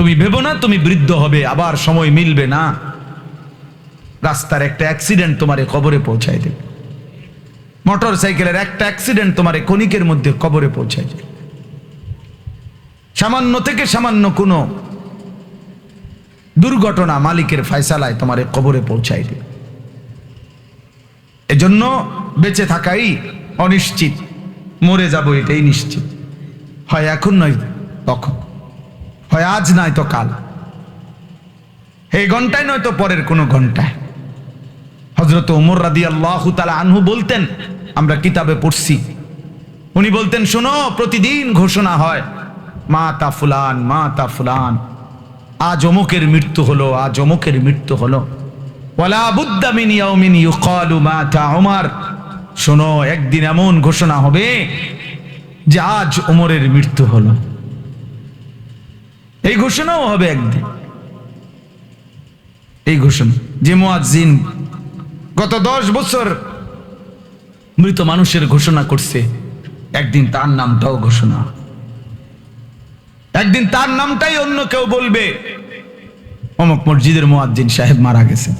তুমি ভেবো না, তুমি বৃদ্ধ হবে, আবার সময় মিলবে না। রাস্তার একটা অ্যাক্সিডেন্ট তোমারে কবরে পৌঁছায় দেবে। মোটর সাইকেলের একটা অ্যাক্সিডেন্ট তোমারে কণিকের মধ্যে কবরে পৌঁছায় দেবে। সামান্য থেকে সামান্য কোনো দুর্ঘটনা মালিকের ফয়সালায় তোমারে কবরে পৌঁছায় দেবে। এজন্য বেঁচে থাকাই অনিশ্চিত, মরে যাব এটাই নিশ্চিত। হয় এখন নয় তখন। হয় আজ নয় তো কাল। এই ঘন্টায় নয় তো পরের কোনো ঘন্টায়। হজরত উমর রাদি আল্লাহ তালা আনহু বলতেন, আমরা কিতাবে পড়ছি। উনি বলতেন, শোনো, প্রতিদিন ঘোষণা হয় মা তা ফুলান মা তা ফুলান, আজ অমুকের মৃত্যু হলো, আজ অমুকের মৃত্যু হলো। ওমর শোনো, একদিন এমন ঘোষণা হবে যে আজ ওমরের মৃত্যু হলো। এই ঘোষণাও হবে একদিন। এই ঘোষণা। যে মুয়াজ্জিন গত দশ বছর মৃত মানুষের ঘোষণা করছে, একদিন তার নামটাও ঘোষণা। একদিন তার নামটাই অন্য কেউ বলবে। অমুক মসজিদের মুয়াজ্জিন সাহেব মারা গেছে।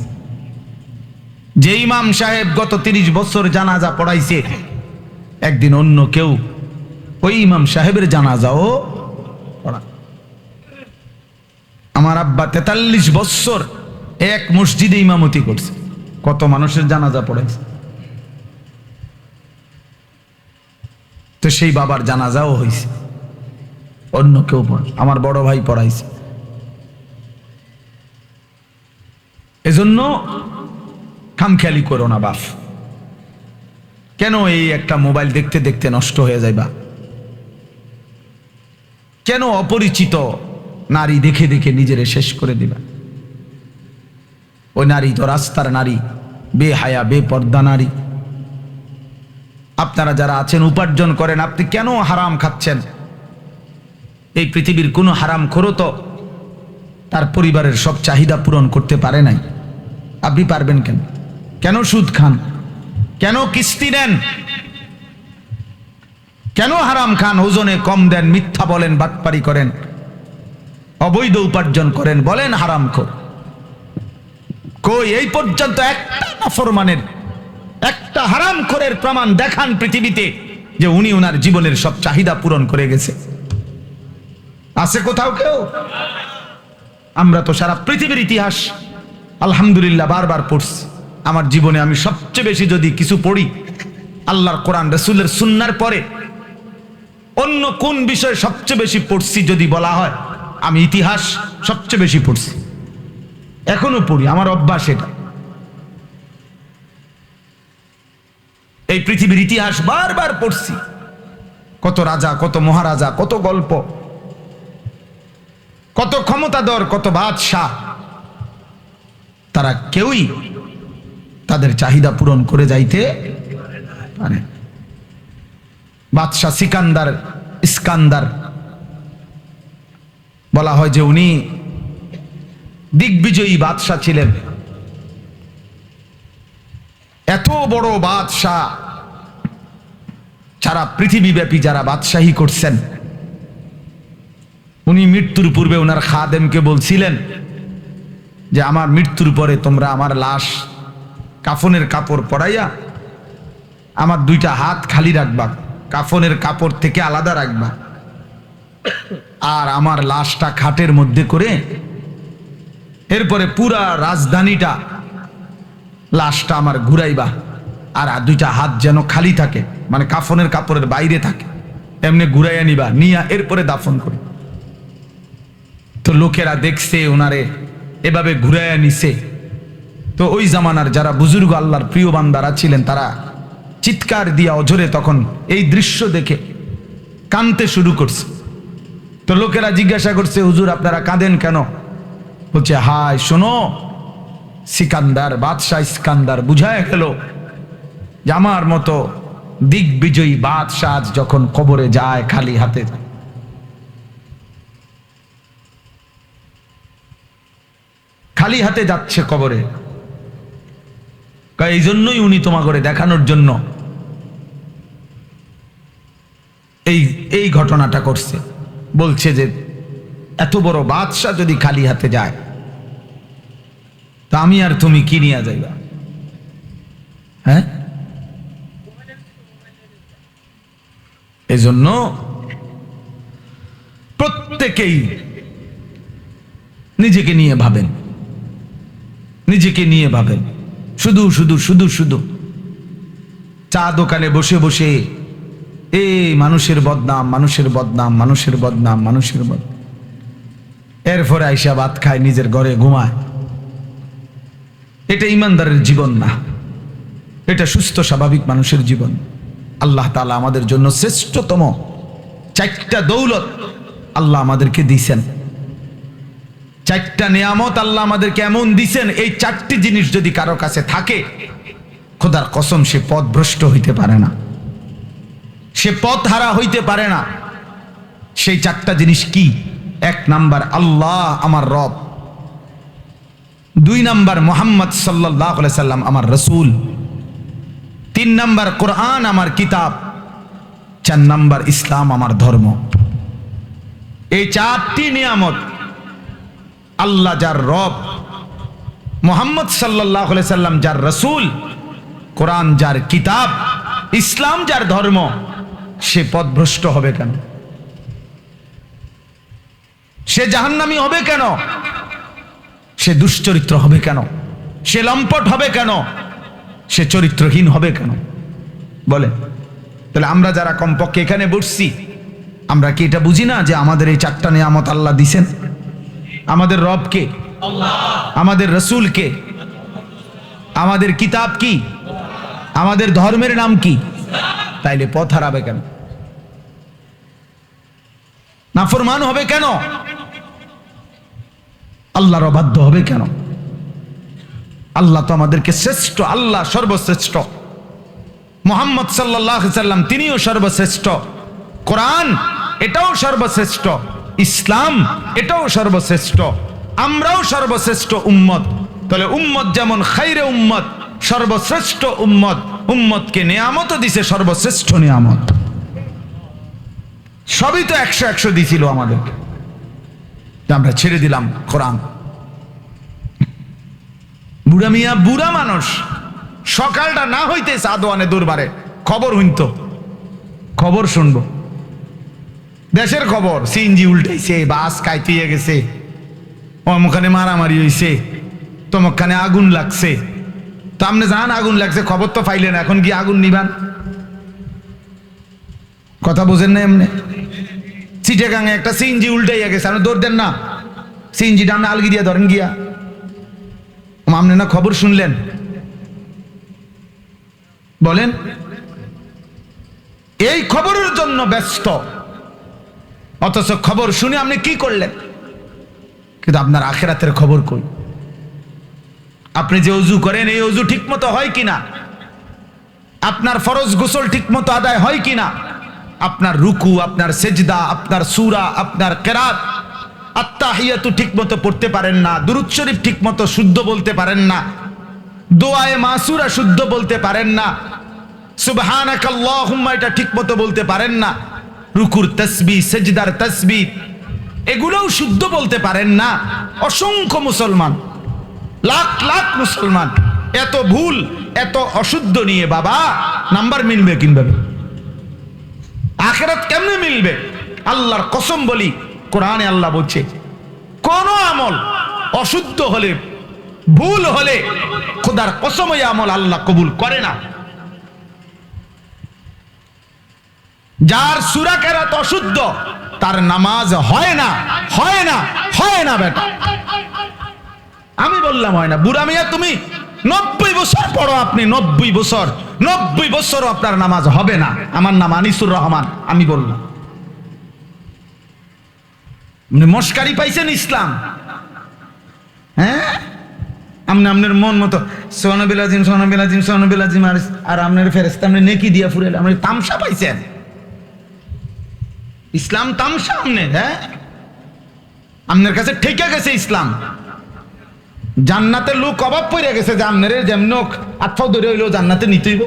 যে ইমাম সাহেব গত তিরিশ বছর জানাজা পড়াইছে, একদিন অন্য কেউ ওই ইমাম সাহেবের জানাজাও পড়া আমার আব্বা তেতাল্লিশ বছর এক মসজিদে ইমামতি করছে। কত মানুষের জানাজা পড়াইছে তো সেই বাবার জানাজাও হয়েছে অন্য কেউ আমার বড় ভাই পড়াইছে। এজন্য খামখেয়ালি করো না বাপ। কেন এই একটা মোবাইল দেখতে দেখতে নষ্ট হয়ে যাইবা? কেন অপরিচিত নারী দেখে দেখে নিজেরে শেষ করে দিবা। ওই নারী তো রাস্তার নারী, বেহায়া, বেপর্দা নারী। আপনারা যারা আছেন, উপার্জন করেন, আপনি কেন হারাম খাচ্ছেন? এই পৃথিবীর কোনো হারাম খোরো তো তার পরিবারের সব চাহিদা পূরণ করতে পারে নাই। আপনি পারবেন কেন? কেন সুদ খান? কেন কিস্তি নেন কেন হারাম খান? ওজনে কম দেন, মিথ্যা বলেন, বাটপারি করেন। অবৈধ উপার্জন করেন, বলেন হারাম খোর। কই, এই পর্যন্ত একটা নাফরমানের, একটা হারাম খোরের প্রমাণ দেখান পৃথিবীতে যে উনি ওনার জীবনের সব চাহিদা পূরণ করে গেছে। আছে কোথাও কেউ? আমরা তো সারা পৃথিবীর ইতিহাস আলহামদুলিল্লাহ বারবার পড়ছি। আমার জীবনে আমি সবচেয়ে বেশি যদি কিছু পড়ি, আল্লাহর কোরআন, রসুলের সুন্নার পরে অন্য কোন বিষয়ে সবচেয়ে বেশি পড়ছি যদি বলা হয় আমি ইতিহাস সবচেয়ে বেশি পড়ছি। এখনও পড়ি, আমার অভ্যাস এটা। এই পৃথিবীর ইতিহাস বারবার পড়ছি। কত রাজা, কত মহারাজা, কত গল্প। কত ক্ষমতাধর, কত বাদশাহ। তারা কেউই তাদের চাহিদা পূরণ করে যাইতে পারে বাদশাহ সিকান্দার, ইস্কান্দার বলা হয় যে উনি দিগ্বিজয়ী বাদশাহ ছিলেন। এত বড় বাদশাহ সারা পৃথিবীব্যাপী যারা বাদশাহী করছেন, উনি মৃত্যুর পূর্বে ওনার খাদেমকে বলছিলেন যে, আমার মৃত্যুর পরে তোমরা আমার লাশ কাফনের কাপড় পরাইয়া আমার দুইটা হাত খালি রাখবা, কাফনের কাপড় থেকে আলাদা রাখবা। আর আমার লাশটা খাটের মধ্যে করে এরপরে পুরা রাজধানীটা, লাশটা আমার ঘুরাইবা। আর দুইটা হাত যেন খালি থাকে মানে কাফনের কাপড়ের বাইরে থাকে। এমনি ঘুরাইয়া নিবা, নিয়া এরপরে দাফন করি। তো লোকেরা দেখছে ওনারে এভাবে ঘুরাইয়া নিছে। তো ওই জামানার যারা বুজুর্গ আল্লাহর প্রিয় বান্দারা ছিলেন, তারা চিৎকার দিয়া অঝরে তখন এই দৃশ্য দেখে কানতে শুরু করছে। তো লোকেরা জিজ্ঞাসা করছে, হুজুর, আপনারা কাঁদেন কেন? বলছে, হায়, শোনো, সিকান্দার, বাদশাহ ইস্কান্দার বুঝায় গেল যে আমার মতো দিগ্বিজয়ী বাদশাহ যখন কবরে যায় খালি হাতে। খালি হাতে যাচ্ছে কবরে। এই জন্যই উনি তোমা করে দেখানোর জন্য এই এই ঘটনাটা করছে। বলছে যে, এত বড় বাদশাহ যদি খালি হাতে যায়, তা আমি আর তুমি কি নিয়ে যাইবা? হ্যাঁ? এজন্য প্রত্যেকেই নিজেকে নিয়ে ভাবেন। নিজেকে নিয়ে ভাবেন। শুধু শুধু শুধু শুধু। চা দোকানে বসে বসে এ মানুষের বদনাম মানুষের বদনাম মানুষের বদনাম মানুষের বদনাম। এরপরে আইসা ভাত খায়, নিজের ঘরে ঘুমায়। এটা ইমানদারের জীবন না। এটা সুস্থ, স্বাভাবিক মানুষের জীবন। আল্লাহ তালা আমাদের জন্য শ্রেষ্ঠতম চারটা দৌলত আল্লাহ আমাদেরকে দিছেন। চারটা নিয়ামত আল্লাহ আমাদেরকে এমন দিছেন, এই চারটি জিনিস যদি কারও কাছে থাকে, খোদার কসম সে পথ ভ্রষ্ট হইতে পারে না। সে পথ হারা হইতে পারে না। সেই চারটা জিনিস কি? এক নাম্বার আল্লাহ আমার রব। দুই নাম্বার মোহাম্মদ সাল্লাহ সাল্লাম আমার রসুল। তিন নাম্বার কোরআন আমার কিতাব। চার নাম্বার ইসলাম আমার ধর্ম। এই চারটি নিয়ামত আল্লাহ যার রব, মোহাম্মদ সাল্লাহ সাল্লাম যার রসুল, কোরআন যার কিতাব, ইসলাম যার ধর্ম সে পথভ্রষ্ট হবে কেন? সে জাহান্নামি হবে কেন? সে দুশ্চরিত্র হবে কেন? সে লম্পট হবে কেন? সে চরিত্রহীন হবে কেন? বলে, তাহলে আমরা যারা কমপক্ষে এখানে বসছি, আমরা কি এটা বুঝি না যে আমাদের এই চারটা নিয়ামত আল্লাহ দিছেন? আমাদের রবকে আমাদের রসুলকে আমাদের কিতাব কি? আমাদের ধর্মের নাম কি? তাইলে পথ হারাবে কেন? নাফরমান হবে কেন? আল্লাহর অবাধ্য হবে কেন? আল্লাহ তো আমাদেরকে শ্রেষ্ঠ, আল্লাহ সর্বশ্রেষ্ঠ। মোহাম্মদ সাল্লাহ সাল্লাম, তিনিও সর্বশ্রেষ্ঠ। কোরআন, এটাও সর্বশ্রেষ্ঠ। ইসলাম, এটাও সর্বশ্রেষ্ঠ। আমরাও সর্বশ্রেষ্ঠ উম্মত। তাহলে উম্মত যেমন খাইরে উম্মত সর্বশ্রেষ্ঠ উম্মত, উম্মতকে নিয়ামত দিছে সর্বশ্রেষ্ঠ নিয়ামত। সবই তো একশো একশো দিছিল আমাদেরকে। আমরা ছেড়ে দিলাম কোরআন। বুড়া মিয়া, বুড়া মানুষ, সকালটা না হইতে সাদোয়ানে দরবারে। খবর হইতো খবর শুনব। দেশের খবর, সিএনজি উল্টাইছে, বাস কাইতিয়ে গেছে, অমুখানে মারামারি হইছে, তমখানে আগুন লাগছে। তো আপনি জান আগুন লাগছে, খবর তো পাইলেন, এখন কি আগুন নিবান কথা বোঝেন না এমনি? চিটেগাঙে একটা সিএনজি উল্টাইয়া গেছে, আপনি দৌড় দেন না। সিএনজিটা আপনি আলগি দিয়ে ধরেন গিয়া। আপনি না খবর শুনলেন? বলেন। এই খবরের জন্য ব্যস্ত। অথচ খবর শুনে আপনি কি করলেন? কিন্তু আপনার আখেরাতের খবর কই? আপনি যে অজু করেন, এই অজু ঠিক মতো হয় কিনা? আপনার ফরজ গোসল ঠিক মতো আদায় হয় কিনা? আপনার রুকু, আপনার সেজদা, আপনার সুরা, আপনার কেরাত আত্মাহিয়াতু ঠিক মতো পড়তে পারেন না, দুরুদ শরীফ ঠিক মতো শুদ্ধ বলতে পারেন না, দোয়ায়ে মাসুরা শুদ্ধ বলতে পারেন না সুবহানাক আল্লাহুম্মা এটা ঠিক মতো বলতে পারেন না, রুকুর তসবি, সেজদার তসবি, এগুলোও শুদ্ধ বলতে পারেন না। অসংখ্য মুসলমান লাখ লাখ মুসলমান। এত ভুল, এত অশুদ্ধ নিয়ে বাবা, নাম্বার মিলবে কীভাবে? আখেরাত কেমনে মিলবে? আল্লাহর কসম বলি, কোরআনে আল্লাহ বলছে, কোন আমল অশুদ্ধ হলে, ভুল হলে খোদার কসম আমল আল্লাহ কবুল করে না। যার সুরা কেরাত অশুদ্ধ, তার নামাজ হয় না হয় না হয় না বেটা। আমি বললাম হয় না। বুড়া মিয়া, তুমি নব্বই বছর পড়ো আপনি, নব্বই বছর। নব্বই বছর আপনার নামাজ হবে না। আমার নাম আনিসুর রহমান, আমি বললাম। মস্কারি পাইছেন ইসলাম? হ্যাঁ? আপনি আপনার মন মতো সোনবিলাজিম সোনবিলাজিম সোনবিলাজিম আর আর আপনার ফেরেস্তা আপনি নেকি দিয়া ফুরেল আপনি তামসা পাইছেন? ইসলাম তামসা আপনার হ্যাঁ? আপনার কাছে ঠেকে গেছে ইসলাম। জান্নাতের লোক অভাব পড়ে গেছে যে যেমন আত্মাও ধরে হইলেও জান্নাতে নিতেইব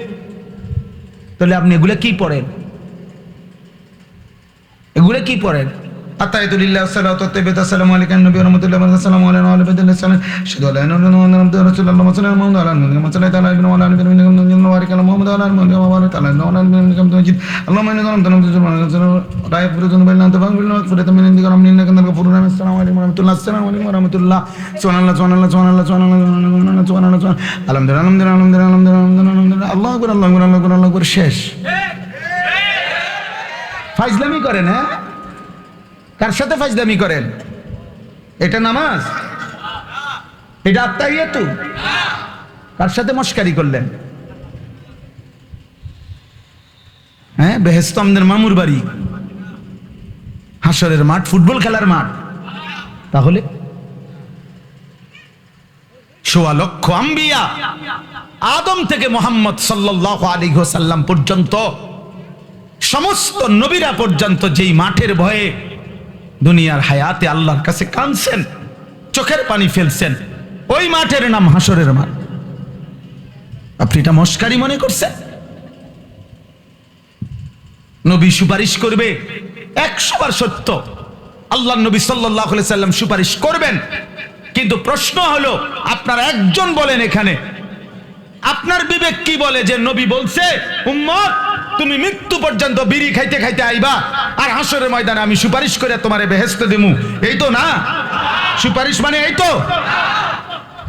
তাহলে আপনি এগুলো কি পড়েন? এগুলো কি পড়েন? আতাইতুলিল্লাহ সাল্লাতু তাইয়্যিবাতু আসসালামু আলাইকা নবী ওয়া রাহমাতুল্লাহি ওয়া বারাকাতুহু আসসালামু আলাইনা ওয়া আলা আলিহি ওয়া সাল্লাম আশহাদু আল্লা ইলাহা ইল্লাল্লাহ ওয়া আন্না মুহাম্মাদান রাসূলুল্লাহ সাল্লাল্লাহু আলাইহি ওয়া সাল্লাম আলা নবিyyina ওয়া আলা আলিহি ওয়া সাল্লাম ওয়া বারিক আলা মুহাম্মাদ ওয়া আলা আলি মুহাম্মাদ ওয়া বারিক আলা ওয়া আলা আলি মুহাম্মাদ কামা তাজিদ اللهم انك انت تنزل لا يغفر الذنوب الا انت فاغفر لنا واغفر من عندك رحمة انك انت الغفور الرحيم السلام عليكم ورحمة الله السلام عليكم ورحمة الله سبحان الله سبحان الله سبحان الله سبحان الله سبحان الله سبحان الله سبحان الله الحمد لله الحمد لله الحمد لله الحمد لله الحمد لله الحمد لله الله اكبر الله اكبر الله اكبر الله اكبر শেষ ফাইজলামি করেন হ্যাঁ কার সাথে ফাইজলামি করেন? এটা নামাজ? এটা আত্মাইয়াতু? কার সাথে মস্কারি করলেন? হ্যাঁ বেহেস্ত আমাদের মামুর বাড়ি। হাসরের মাঠ, ফুটবল খেলার মাঠ। তাহলে? সোয়া লক্ষ আম্বিয়া আদম থেকে মোহাম্মদ সাল্লাহ আলী সাল্লাম পর্যন্ত সমস্ত নবীরা পর্যন্ত যেই মাঠের ভয়ে দুনিয়ার হায়াতে আল্লাহর কাছে কাঁদছেন, চোখের পানি ফেলছেন। ওই মাঠের নাম হাসরের মাঠ। আপনি এটা মস্কারি মনে করছেন? নবী সুপারিশ করবে, একশো বার সত্য। আল্লাহ নবী সাল্লাহ সাল্লাম সুপারিশ করবেন। কিন্তু প্রশ্ন হলো, আপনার একজন বলেন এখানে, আপনার বিবেক কি বলে যে নবী বলছে, উম্মত তুমি মৃত্যু পর্যন্ত বিড়ি খাইতে খাইতে আইবা, আর হাসরের ময়দানে আমি সুপারিশ করে তোমারে বেহেস্ত দিমু। এই তো না? সুপারিশ মানে এই তো?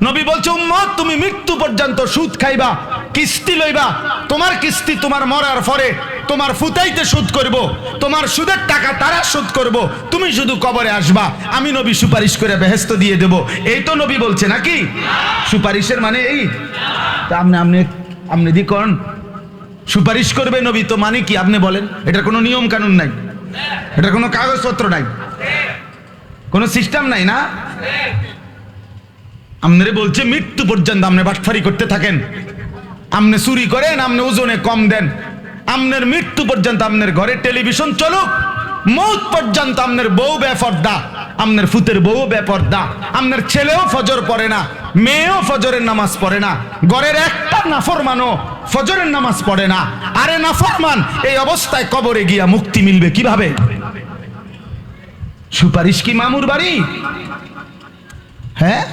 নবী বলছে, উম্মত, তুমি মৃত্যু পর্যন্ত সুদ খাইবা, কিস্তি লইবা। তোমার কিস্তি তোমার মরার পরে তোমার ফুতাইতে সুদ করব, তোমার সুদের টাকা তারা সুদ করব, তুমি শুধু কবরে আসবা। আমি নবী সুপারিশ করে বেহেস্ত দিয়ে দেব। এই তো নবী বলছে নাকি? সুপারিশের মানে এই। তা আপনি আপনি আপনি দি করেন সুপারিশ করবে নবী, তো মানে কি? আপনি বলেন, এটার কোনো নিয়ম কানুন নাই। এটার কোনো কাগজপত্র নাই। কোনো সিস্টেম নাই না? আমনে বলছে, মৃত্যু পর্যন্ত আপনি বাটফারি করতে থাকেন। আপনি চুরি করেন আপনি ওজনে কম দেন। আপনার মৃত্যু পর্যন্ত আপনার ঘরে টেলিভিশন চলুক। মৌত পর্যন্ত আপনার বউ বেপর্দা আপনার ফুতের বউ বেপর্দা। আপনার ছেলেও ফজর পড়ে না, মেয়েও ফজরের নামাজ পড়ে না। ঘরের একটা নাফরমানও ফজরের নামাজ পড়ে না। আরে নাফরমান, এই অবস্থায় কবরে গিয়া মুক্তি মিলবে কীভাবে? সুপারিশ কি মামুর বাড়ি? হ্যাঁ?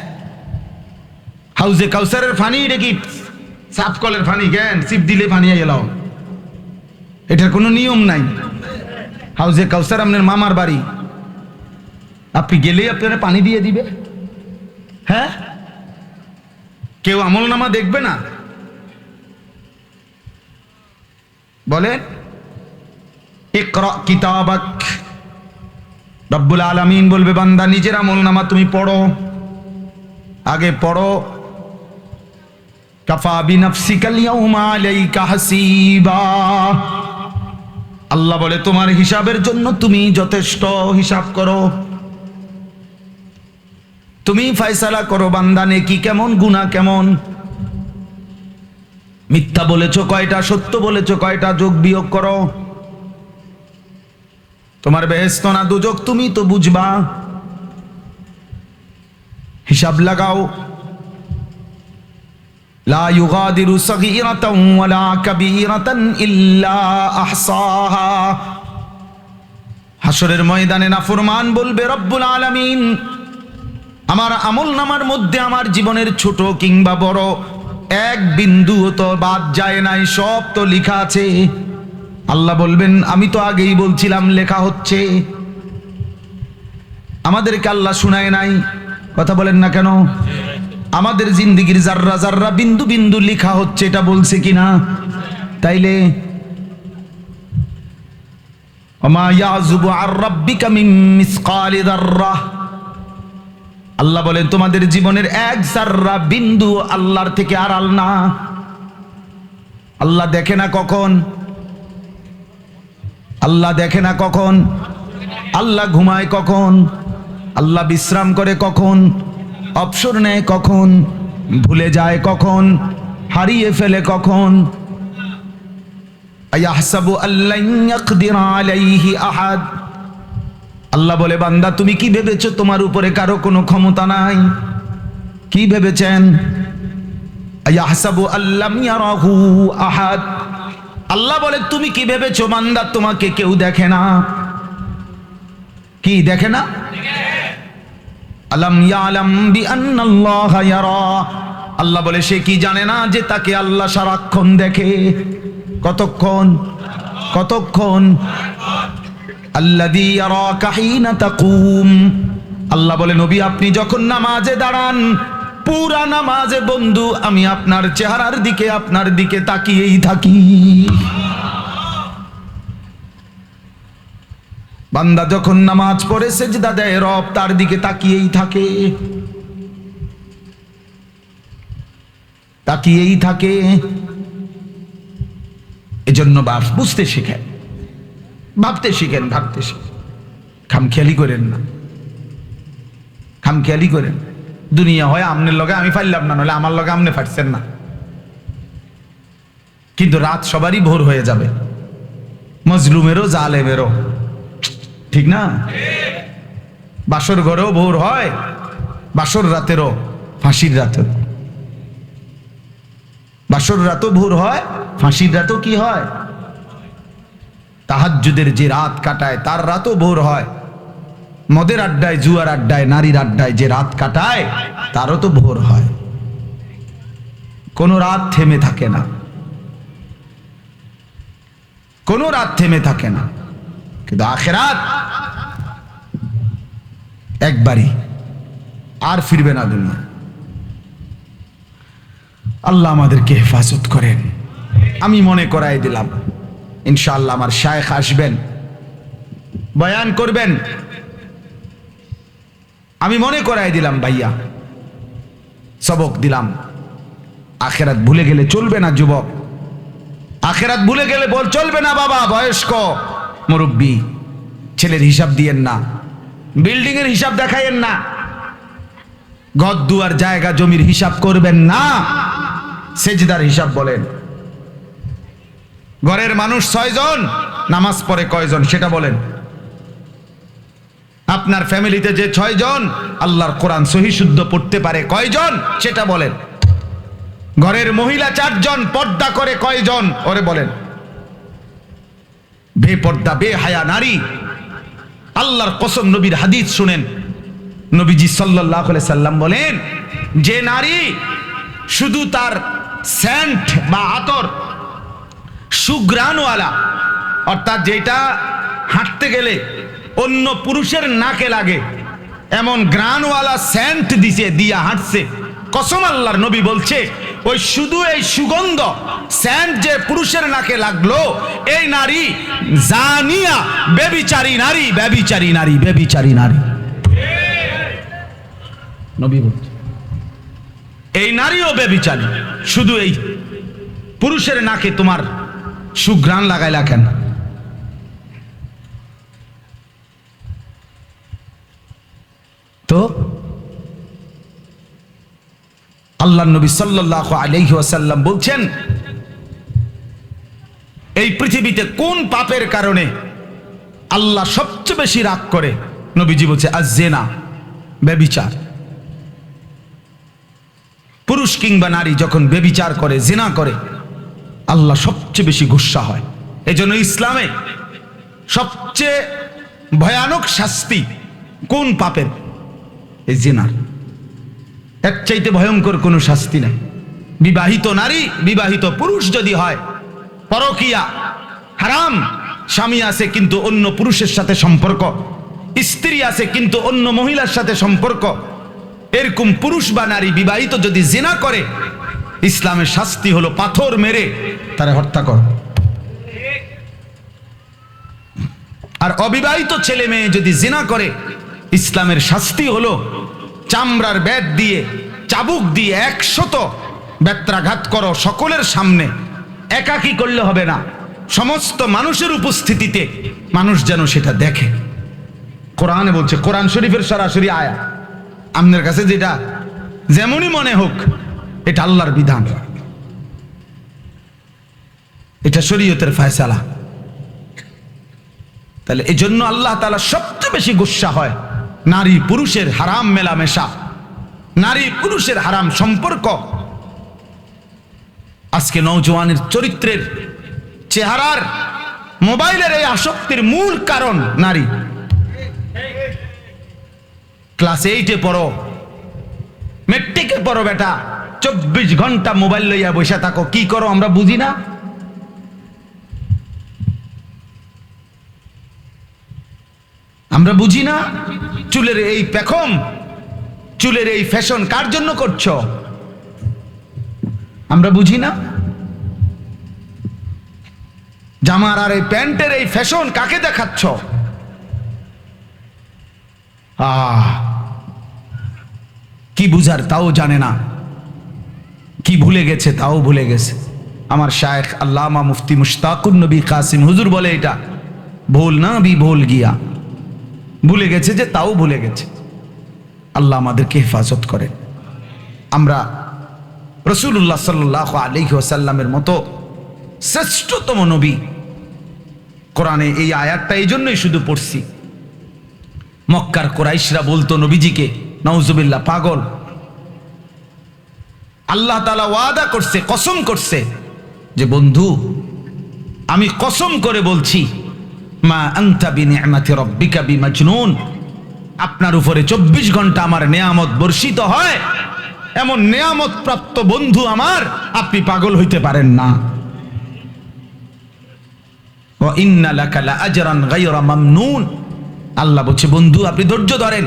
হাউজে কাউসারের ফানি এটা সাপ কলের ফানি কেন সিপ দিলে ফানি এলাও এটার কোনো নিয়ম নাই। হাউজে কাউসার আপনার মামার বাড়ি। আপনি গেলেই আপনারা পানি দিয়ে দিবে। হ্যাঁ? কেউ আমল নামা দেখবে না? বলে কিতাবাক। রব্বুল আলামিন বলবে, বান্দা, নিজের আমল নামা তুমি পড়ো। আগে পড়ো। আল্লাহ বলে, তোমার হিসাবের জন্য তুমি যথেষ্ট হিসাব করো। তুমি ফায়সালা করো বান্দা, নেকি কেমন গুণা কেমন? মিথ্যা বলেছ কয়টা, সত্য বলেছ কয়টা, যোগ বিয়োগ করো। তোমার বেহেস্ত না দুযোগ তুমি তো বুঝবা। হিসাব লাগাও। হাসরের ময়দানে না নাফরমান বলবে, রব্বুল আলমিন। আমার আমল নামার মধ্যে আমার জীবনের ছোট কিংবা বড়, এক বিন্দু তো বাদ যায় নাই, সব তো লেখা আছে। আল্লাহ বলবেন, আমি তো আগেই বলছিলাম, লেখা হচ্ছে। আমাদেরকে আল্লাহ শুনায় নাই, কথা বলেন না কেন? আমাদের জিন্দিগির জাররা জাররা বিন্দু বিন্দু লেখা হচ্ছে, এটা বলছে কিনা? তাইলে, ওমা ইয়াজুবু আর রাব্বিকা মিন মিসকালি যাররা আল্লাহ বলেন, তোমাদের জীবনের এক জাররা বিন্দু আল্লাহর থেকে আড়াল না। আল্লাহ দেখে না কখন? আল্লাহ দেখে না কখন? আল্লাহ ঘুমায় কখন? আল্লাহ বিশ্রাম করে কখন? অবসর নেয় কখন? ভুলে যায় কখন? হারিয়ে ফেলে কখন? আলাইহি আহাদ। আল্লাহ বলে, বান্দা, তুমি কি ভেবেছো তোমার উপরে কারও কোনো ক্ষমতা নাই? কি ভেবেছেন? আহাদ। আল্লাহ বলে, তুমি কি ভেবেছো বান্দা, তোমাকে কেউ দেখে না? কি, দেখে না? আলম ইয়ালাম বিআন্নাল্লাহ ইয়ারা। আল্লাহ বলে, সে কি জানে না যে তাকে আল্লাহ সারাক্ষণ দেখে? কতক্ষণ? কতক্ষণ? আল্লাহ বলে, নবী, আপনি যখন নামাজে দাঁড়ান, পুরা নামাজে বন্ধু, আমি আপনার চেহারার দিকে, আপনার দিকে তাকিয়েই থাকি। বান্দা যখন নামাজ পড়ে, সেজদা দেয়, রব তার দিকে তাকিয়েই থাকে। তাকিয়েই থাকে। এজন্য বাপ বুঝতে শিখেন ভাবতে শিখেন ভাবতে শিখেন। খামখেয়ালি করেন না। খামখেয়ালি করেন। দুনিয়া হয় আমনের লগে আমি পারলাম না নলে আমার লগে আমনে পারছেন না। কিন্তু রাত সবারই ভোর হয়ে যাবে। মজলুমেরও, জালেমেরও। ঠিক না? বাসর ঘরেও ভোর হয়, বাসর রাতেরও, ফাঁসির রাতের বাসর রাতও ভোর হয়, ফাঁসির রাতও কি হয়? তাহাজ্জুদের যে রাত কাটায়, তার রাতও ভোর হয়। মদের আড্ডায়, জুয়ার আড্ডায়, নারীর আড্ডায় যে রাত কাটায়, তারও তো ভোর হয়। কোনো রাত থেমে থাকে না। কোনো রাত থেমে থাকে না। কিন্তু আখেরাত একবারই আর ফিরবে না দুনিয়া। আল্লাহ আমাদেরকে হেফাজত করেন। আমি মনে করাই দিলাম। ইনশাআল্লাহ আমার শায়েখ আসবেন। বয়ান করবেন। আমি মনে করাই দিলাম, ভাইয়া। সবক দিলাম। আখেরাত ভুলে গেলে চলবে না, যুবক। আখেরাত ভুলে গেলে বল, চলবে না বাবা, বয়স্ক। মুরব্বী, ছেলের হিসাব দিয়েন না। বিল্ডিং এর হিসাব দেখাইয়েন না। ঘর দুয়ার জায়গা জমির হিসাব করবেন না। সেজদার হিসাব বলেন। ঘরের মানুষ ছয়জন, নামাজ পড়ে কয়জন, সেটা বলেন। আপনার ফ্যামিলিতে যে ছয়জন, আল্লাহর কোরআন সহি শুদ্ধ পড়তে পারে কয়জন, সেটা বলেন। ঘরের মহিলা চারজন, পর্দা করে কয়জন, ওরে বলেন। বে পর্দা বে হায়া নারী। আল্লাহর কসম নবীর হাদিস শুনেন। নবীজি সাল্লাহ সাল্লাম বলেন, যে নারী শুধু তার স্যান্ট বা আতর সুগ্রানওয়ালা অর্থাৎ যেটা হাঁটতে গেলে অন্য পুরুষের নাকে লাগে, এমন গ্রানওয়ালা স্যান্ট দিছে, দিয়া হাঁটছে। কসম আল্লাহর নবী বলছে, ওই শুধু এই সুগন্ধ স্যান্ট যে পুরুষের নাকে লাগল, এই নারী জানিয়া বেবিচারী নারী বেবিচারী নারী বেবিচারী নারী। নবী বলছে, এই নারীও বেবিচারী শুধু এই পুরুষের নাকে তোমার সুঘ্রাণ লাগাইলা কেন? তো? আল্লাহ নবী সাল্লাহ আলহি বলছেন, এই পৃথিবীতে কোন পাপের কারণে আল্লাহ সবচেয়ে বেশি রাগ করে? নবীজি বলছে আজেনা বেবিচার পুরুষ কিংবা নারী যখন বেবিচার করে, জেনা করে আল্লাহ সবচেয়ে বেশি গুসা হয়। এজন্য ইসলামে সবচেয়ে ভয়ানক শাস্তি কোন পাপের? এই জেনার। এর চাইতে ভয়ঙ্কর কোনো শাস্তি নাই। বিবাহিত নারী, বিবাহিত পুরুষ যদি হয়, পরকিয়া হারাম। স্বামী আছে কিন্তু অন্য পুরুষের সাথে সম্পর্ক। স্ত্রী আছে কিন্তু অন্য মহিলার সাথে সম্পর্ক। এরকম পুরুষ বা নারী বিবাহিত যদি জেনা করে ইসলামের শাস্তি হলো পাথর মেরে তারা হত্যা কর। আর অবিবাহিত ছেলে মেয়ে যদি জেনা করে, ইসলামের শাস্তি হলো চামড়ার ব্যাট দিয়ে, চাবুক দিয়ে একশত ব্যত্রাঘাত করো সকলের সামনে। একাকি করলে হবে না। সমস্ত মানুষের উপস্থিতিতে মানুষ যেন সেটা দেখে। কোরআনে বলছে, কোরআন শরীফের সরাসরি আয়া। আপনার কাছে যেটা, যেমনই মনে হোক এটা আল্লাহর বিধান। এটা শরীয়তের ফয়সালা। তাহলে এই জন্য আল্লাহ তালা সবচেয়ে বেশি গুসা হয় নারী পুরুষের হারাম মেলামেশা। নারী পুরুষের হারাম সম্পর্ক। আজকে নৌজওয়ানের চরিত্রের চেহারার মোবাইলের এই আসক্তির মূল কারণ নারী। ক্লাস এইটে পড়ো মেট্রিকে পড়ো বেটা। চব্বিশ ঘণ্টা মোবাইল লইয়া বসে থাকো। কি করো, আমরা বুঝি না? আমরা বুঝি না? চুলের এই পেখম চুলের এই ফ্যাশন কার জন্য করছ? আমরা বুঝি না? জামার আর এই প্যান্টের এই ফ্যাশন কাকে দেখাচ্ছ? আহ, কি বুঝার, তাও জানে না। কি ভুলে গেছে? তাও ভুলে গেছে। আমার শায়েখ আল্লামা মুফতি মুশতাকুর নবী কাসিম হুজুর বলে এটা। ভুল না বি, ভুল গিয়া। ভুলে গেছে যে তাও ভুলে গেছে। আল্লাহ আমাদেরকে হেফাজত করে আমরা রসুল্লাহ সাল্লাহ আলিহি ওসাল্লামের মতো শ্রেষ্ঠতম নবী। কোরআনে এই আয়াতটা এই জন্যই শুধু পড়ছি। মক্কার কোরাইশরা বলতো নবীজিকে নওজুবিল্লাহ পাগল। আল্লাহ তালা ওয়াদা করছে, কসম করছে যে, বন্ধু, আমি কসম করে বলছি, মা আন্তা রব্বিকা বি মাজনুন আপনার উপরে চব্বিশ ঘণ্টা আমার নেয়ামত বর্ষিত হয়। এমন নেয়ামত প্রাপ্ত বন্ধু আমার আপনি পাগল হইতে পারেন না। আল্লাহ বলছে, বন্ধু, আপনি ধৈর্য ধরেন।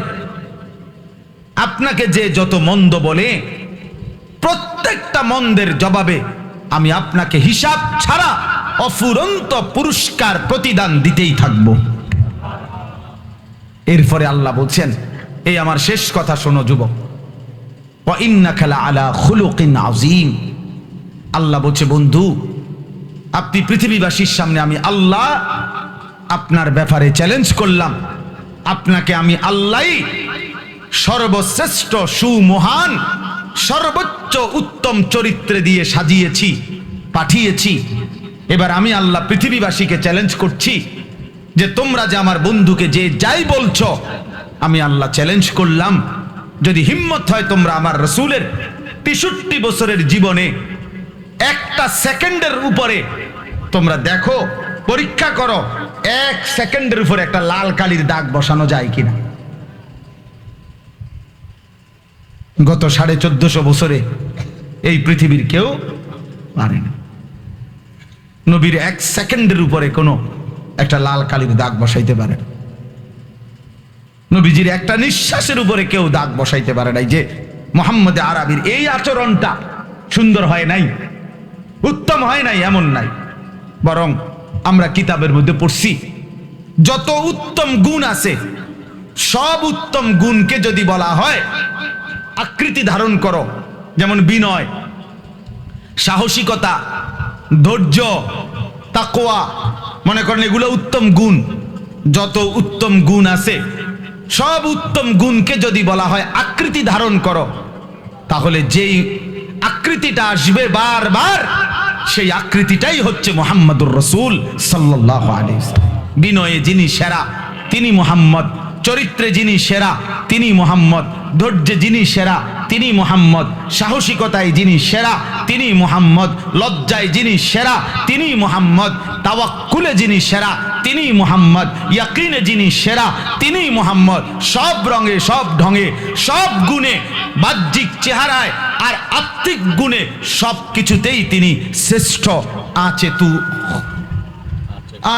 আপনাকে যে যত মন্দ বলে প্রত্যেকটা মন্দের জবাবে আমি আপনাকে হিসাব ছাড়া অফুরন্ত পুরস্কার প্রতিদান দিতেই থাকব। এরপরে আল্লাহ বলছেন, এই আমার শেষ কথা শোনো যুবক। খেলা আলা খুলুকিন আজিম আল্লাহ বলছে, বন্ধু, আপনি পৃথিবীবাসীর সামনে আমি আল্লাহ আপনার ব্যাপারে চ্যালেঞ্জ করলাম। আপনাকে আমি আল্লাহ সর্বশ্রেষ্ঠ সুমহান সর্বোচ্চ উত্তম চরিত্রে দিয়ে সাজিয়েছি, পাঠিয়েছি। এবার আমি আল্লাহ পৃথিবীবাসীকে চ্যালেঞ্জ করছি যে তোমরা যে আমার বন্ধুকে যে যাই বলছো, আমি আল্লাহ চ্যালেঞ্জ করলাম। যদি হিম্মত হয় তোমরা আমার রসুলের তেষট্টি বছরের জীবনে একটা সেকেন্ডের উপরে তোমরা দেখো, পরীক্ষা করো, এক সেকেন্ডের উপরে একটা লাল কালির দাগ বসানো যায় কিনা। গত সাড়ে চোদ্দশো বছরে এই পৃথিবীর কেউ পারেনি নবীর এক সেকেন্ডের উপরে কোনো একটা লাল কালির দাগ বসাইতে পারে। নবীজির একটা নিঃশ্বাসের উপরে কেউ দাগ বসাইতে পারে নাই যে মোহাম্মদ আরবির এই আচরণটা সুন্দর হয় নাই, উত্তম হয় নাই, এমন নাই বরং আমরা কিতাবের মধ্যে পড়ছি, যত উত্তম গুণ আছে, সব উত্তম গুণকে যদি বলা হয় আকৃতি ধারণ করো, যেমন বিনয়, সাহসিকতা, ধৈর্য তাকোয়া মনে করেন এগুলো উত্তম গুণ, যত উত্তম গুণ আছে, সব উত্তম গুণকে যদি বলা হয় আকৃতি ধারণ করো, তাহলে যেই আকৃতিটা আসবে বারবার, সেই আকৃতিটাই হচ্ছে মোহাম্মদুর রসুল সাল্লাহ আলী বিনয়ে যিনি সেরা, তিনি মোহাম্মদ। চরিত্রে যিনি সেরা, তিনি মোহাম্মদ। ধৈর্যে যিনি সেরা, তিনি মোহাম্মদ। সাহসিকতায় যিনি সেরা, তিনি মোহাম্মদ। লজ্জায় যিনি সেরা, তিনি মোহাম্মদ। তাওয়াক্কুলে যিনি সেরা, তিনি মোহাম্মদ। ইয়াকিনে যিনি সেরা, তিনি মোহাম্মদ। সব রঙে, সব ঢঙে, সব গুণে, বাহ্যিক চেহারায় আর আত্মিক গুণে সব কিছুতেই তিনি শ্রেষ্ঠ। আছে তু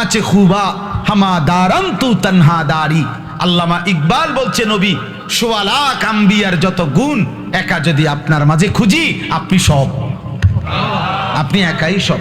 আছে খুবা হামা দারাম তু তনহা দারি আল্লামা ইকবাল বলছে, নবী সোয়ালা কাম্বিয়ার যত গুণ, একা যদি আপনার মাঝে খুঁজি, আপনি সব। আপনি একাই সব।